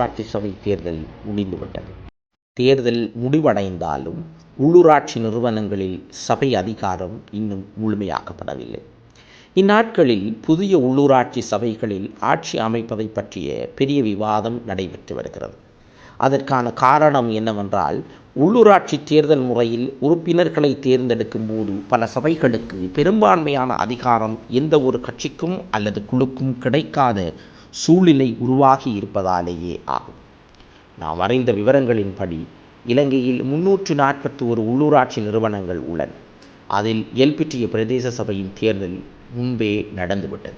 உள்ளூராட்சி சபை தேர்தல் முடிந்துவிட்டது. தேர்தல் முடிவடைந்தாலும் உள்ளூராட்சி நிறுவனங்களில் சபை அதிகாரம் இன்னும் முழுமையாக்கப்படவில்லை. இந்நாட்களில் புதிய உள்ளூராட்சி சபைகளில் ஆட்சி அமைப்பதை பற்றிய பெரிய விவாதம் நடைபெற்று வருகிறது. அதற்கான காரணம் என்னவென்றால் உள்ளூராட்சி தேர்தல் முறையில் உறுப்பினர்களை தேர்ந்தெடுக்கும் போது பல சபைகளுக்கு பெரும்பான்மையான அதிகாரம் எந்த ஒரு கட்சிக்கும் அல்லது குழுக்கும் கிடைக்காத சூழ்நிலை உருவாகி இருப்பதாலேயே ஆகும். நாம் அறிந்த விவரங்களின்படி இலங்கையில் முன்னூற்று நாற்பத்தி ஒரு உள்ளூராட்சி நிறுவனங்கள் உள்ளன. அதில் எல்பிட்டிய பிரதேச சபையின் தேர்தல் முன்பே நடந்துவிட்டது.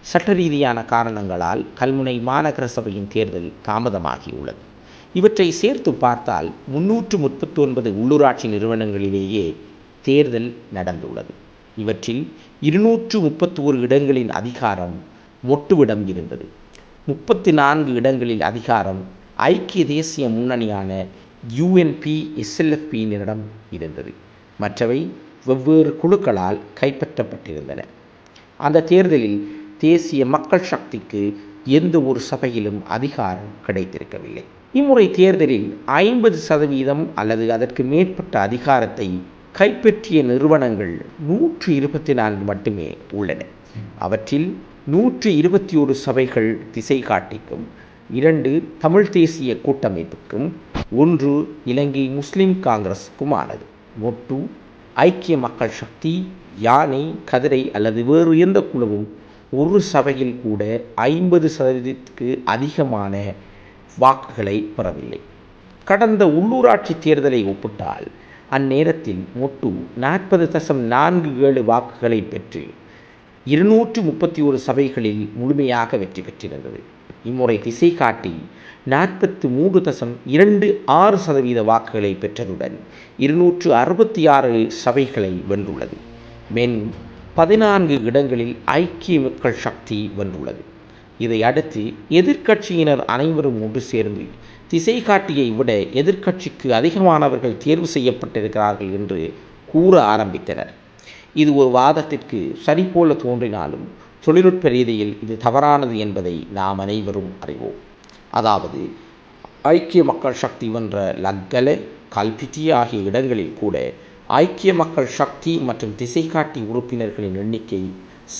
சட்ட ரீதியான காரணங்களால் கல்முனை மாநகர சபையின் தேர்தல் தாமதமாகியுள்ளது. இவற்றை சேர்த்து பார்த்தால் முன்னூற்று முப்பத்தி ஒன்பது உள்ளூராட்சி நிறுவனங்களிலேயே தேர்தல் நடந்துள்ளது. இவற்றில் இருநூற்று முப்பத்தி ஒரு இடங்களின் அதிகாரம் மொட்டுவிடம் இருந்தது. முப்பத்தி நான்கு இடங்களில் அதிகாரம் ஐக்கிய தேசிய முன்னணியான யூஎன்பி எஸ்எல்எஃபியினரிடம் இருந்தது. மற்றவை வெவ்வேறு குழுக்களால் கைப்பற்றப்பட்டிருந்தன. அந்த தேர்தலில் தேசிய மக்கள் சக்திக்கு எந்த ஒரு சபையிலும் அதிகாரம் கிடைத்திருக்கவில்லை. இம்முறை தேர்தலில் ஐம்பது சதவீதம் அல்லது அதற்கு மேற்பட்ட அதிகாரத்தை கைப்பற்றிய நிறுவனங்கள் நூற்றி இருபத்தி நான்கு மட்டுமே உள்ளன. அவற்றில் நூற்றி இருபத்தி ஒரு சபைகள் திசை காட்டிக்கும் இரண்டு தமிழ் தேசிய கூட்டமைப்புக்கும் ஒன்று இலங்கை முஸ்லிம் காங்கிரஸுக்குமானது மொட்டு ஐக்கிய மக்கள் சக்தி யானை கதிரை அல்லது வேறு எந்த குழுவும் ஒரு சபையில் கூட ஐம்பது சதவீதத்துக்கு அதிகமான வாக்குகளை பெறவில்லை. கடந்த உள்ளூராட்சி தேர்தலை ஒப்பிட்டால் அந்நேரத்தில் மொட்டு நாற்பது தசம் நான்கு ஏழு வாக்குகளை பெற்று இருநூற்று முப்பத்தி ஒரு சபைகளில் முழுமையாக வெற்றி பெற்றிருந்தது. இம்முறை திசை காட்டி நாற்பத்து மூன்று தசம் இரண்டு ஆறு சதவீத வாக்குகளை பெற்றதுடன் இருநூற்று அறுபத்தி ஆறு சபைகளை வென்றுள்ளது. மேலும் பதினான்கு இடங்களில் ஐக்கிய மக்கள் சக்தி வென்றுள்ளது. இதை அடுத்து எதிர்க்கட்சியினர் அனைவரும் ஒன்று சேர்ந்து திசை காட்டியை விட எதிர்க்கட்சிக்கு அதிகமானவர்கள் தேர்வு செய்யப்பட்டிருக்கிறார்கள் என்று கூற ஆரம்பித்தனர். இது ஒரு வாதத்திற்கு சரிபோல தோன்றினாலும் தொழில்நுட்ப ரீதியில் இது தவறானது என்பதை நாம் அனைவரும் அறிவோம். அதாவது ஐக்கிய மக்கள் சக்தி வென்ற லக்கல கல்பிட்டி ஆகிய இடங்களில் கூட ஐக்கிய மக்கள் சக்தி மற்றும் திசைகாட்டி உறுப்பினர்களின் எண்ணிக்கை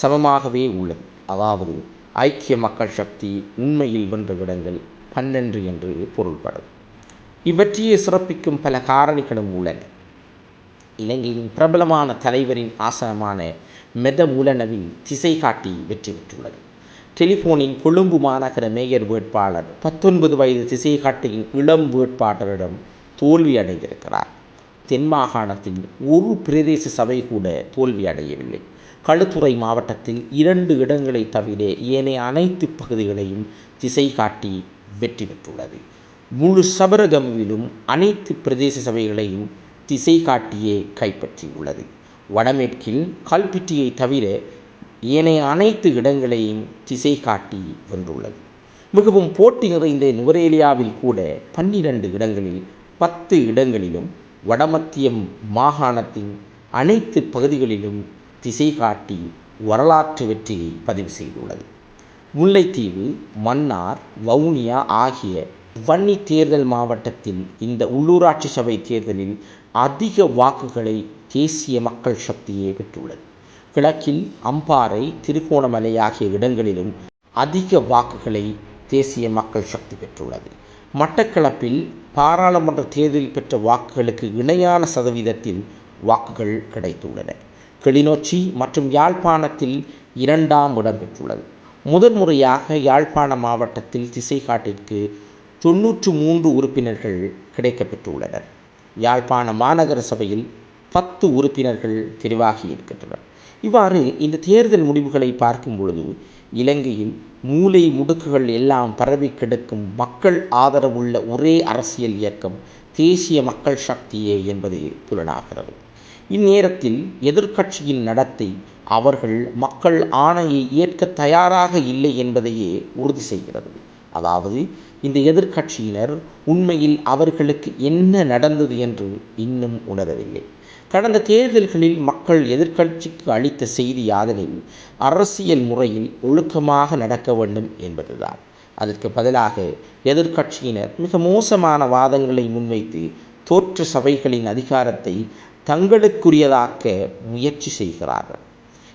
சமமாகவே உள்ளது. அதாவது ஐக்கிய மக்கள் சக்தி உண்மையில் வென்ற இடங்கள் பன்னெண்டு என்று பொருள்படும். இவற்றையே சிறப்பிக்கும் பல காரணிகளும் உள்ளன. இலங்கையின் பிரபலமான தலைவரின் ஆசனமான மெதமுலனவில் திசை காட்டி வெற்றி பெற்றுள்ளது. டெலிஃபோனின் கொழும்பு மாநகர மேயர் வேட்பாளர் பத்தொன்பது வயது திசை காட்டியின் இளம் வேட்பாளரிடம் தோல்வி அடைந்திருக்கிறார். தென் மாகாணத்தில் ஒரு பிரதேச சபை கூட தோல்வி அடையவில்லை. களுத்துறை மாவட்டத்தில் இரண்டு இடங்களை தவிர ஏனைய அனைத்து பகுதிகளையும் திசை காட்டி வெற்றி பெற்றுள்ளது முழு சபரகமுவிலும் அனைத்து பிரதேச சபைகளையும் திசை காட்டியே கைப்பற்றியுள்ளது. வடமேற்கில் கல்பிட்டியை தவிர ஏனைய அனைத்து இடங்களையும் திசை காட்டி வென்றுள்ளது. மிகவும் போட்டி நிறைந்த நுவரேலியாவில் கூட பன்னிரண்டு இடங்களில் பத்து இடங்களிலும் வடமத்திய மாகாணத்தின் அனைத்து பகுதிகளிலும் திசை காட்டி வரலாற்று வெற்றியை பதிவு செய்துள்ளது. முல்லைத்தீவு மன்னார் வவுனியா ஆகிய வன்னி தேர்தல் மாவட்டத்தில் இந்த உள்ளூராட்சி சபை தேர்தலில் அதிக வாக்குகளை தேசிய மக்கள் சக்தியே பெற்றுள்ளது. கிழக்கில் அம்பாறை திருகோணமலை ஆகிய இடங்களிலும் அதிக வாக்குகளை தேசிய மக்கள் சக்தி பெற்றுள்ளது. மட்டக்களப்பில் பாராளுமன்ற தேர்தலில் பெற்ற வாக்குகளுக்கு இணையான சதவீதத்தில் வாக்குகள் கிடைத்துள்ளன. கிளிநொச்சி மற்றும் யாழ்ப்பாணத்தில் இரண்டாம் இடம் பெற்றுள்ளது. முதன்முறையாக யாழ்ப்பாண மாவட்டத்தில் திசைக்காட்டிற்கு தொன்னூற்று மூன்று உறுப்பினர்கள் கிடைக்கப்பெற்றுள்ளனர். யாழ்ப்பாண மாநகர சபையில் பத்து உறுப்பினர்கள் தெரிவாகி இருக்கின்றனர். இவ்வாறு இந்த தேர்தல் முடிவுகளை பார்க்கும் பொழுது இலங்கையில் மூலை முடுக்குகள் எல்லாம் பரவி கிடக்கும் மக்கள் ஆதரவுள்ள ஒரே அரசியல் இயக்கம் தேசிய மக்கள் சக்தியே என்பது புலனாகிறது. இந்நேரத்தில் எதிர்க்கட்சியின் நடத்தை அவர்கள் மக்கள் ஆணையை ஏற்க தயாராக இல்லை என்பதையே உறுதி செய்கிறது. அதாவது இந்த எதிர்க்கட்சியினர் உண்மையில் அவர்களுக்கு என்ன நடந்தது என்று இன்னும் உணரவில்லை. கடந்த தேர்தல்களில் மக்கள் எதிர்க்கட்சிக்கு அளித்த செய்தி யாதனில் அரசியல் முறையில் ஒழுக்கமாக நடக்க வேண்டும் என்பதுதான். அதற்கு பதிலாக எதிர்க்கட்சியினர் மிக மோசமான வாதங்களை முன்வைத்து தோற்ற சபைகளின் அதிகாரத்தை தங்களுக்குரியதாக்க முயற்சி செய்கிறார்கள்.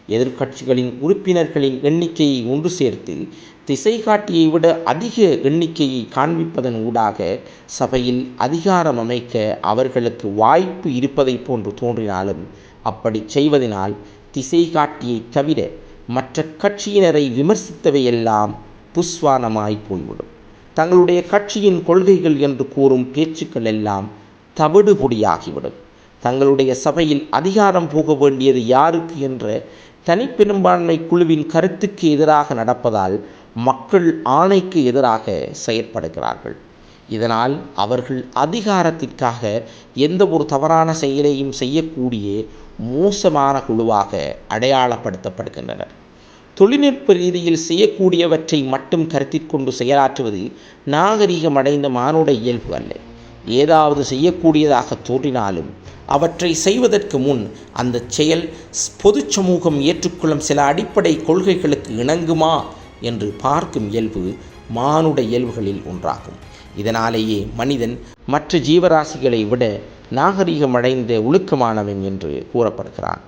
எதிர்க்கட்சிகளின் உறுப்பினர்களின் எண்ணிக்கையை ஒன்று சேர்த்து திசை காட்டியை விட அதிக எண்ணிக்கையை காண்பிப்பதன் ஊடாக சபையில் அதிகாரம் அமைக்க அவர்களுக்கு வாய்ப்பு இருப்பதை போன்று தோன்றினாலும் அப்படி செய்வதனால் திசை காட்டியை தவிர மற்ற கட்சியினரை விமர்சித்தவையெல்லாம் புஸ்வானமாய் போய்விடும். தங்களுடைய கட்சியின் கொள்கைகள் என்று கூறும் பேச்சுக்கள் எல்லாம் தவிடு பொடியாகிவிடும் தங்களுடைய சபையில் அதிகாரம் போக வேண்டியது யாருக்கு என்ற தனிப்பெரும்பான்மை குழுவின் கருத்துக்கு எதிராக நடப்பதால் மக்கள் ஆணைக்கு எதிராக செயற்படுகிறார்கள். இதனால் அவர்கள் அதிகாரத்திற்காக எந்த ஒரு தவறான செயலையும் செய்யக்கூடிய மோசமான குழுவாக அடையாளப்படுத்தப்படுகின்றனர். தொழில்நுட்ப ரீதியில் செய்யக்கூடியவற்றை மட்டும் கருத்தில் கொண்டு செயலாற்றுவது நாகரிகம் அடைந்த மானுட இயல்பு அல்ல. ஏதாவது செய்யக்கூடியதாக தோன்றினாலும் அவற்றை செய்வதற்கு முன் அந்த செயல் பொது சமூகம் ஏற்றுக்கொள்ளும் சில அடிப்படை கொள்கைகளுக்கு இணங்குமா என்று பார்க்கும் இயல்பு மானுட இயல்புகளில் ஒன்றாகும். இதனாலேயே மனிதன் மற்ற ஜீவராசிகளை விட நாகரிகமடைந்த ஒழுக்கமானவன் என்று கூறப்படுகிறான்.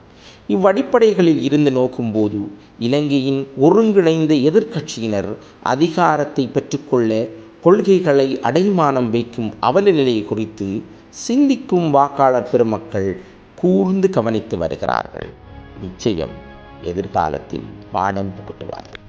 இவ்வடிப்படைகளில் இருந்து நோக்கும்போது இலங்கையின் ஒருங்கிணைந்த எதிர்க்கட்சியினர் அதிகாரத்தை பெற்றுக்கொள்ள கொள்கைகளை அடைமானம் வைக்கும் அவலநிலை குறித்து சிந்திக்கும் வாக்காளர் பெருமக்கள் கூர்ந்து கவனித்து வருகிறார்கள். நிச்சயம் எதிர்காலத்தில் பாடம் புகட்டுவார்கள்.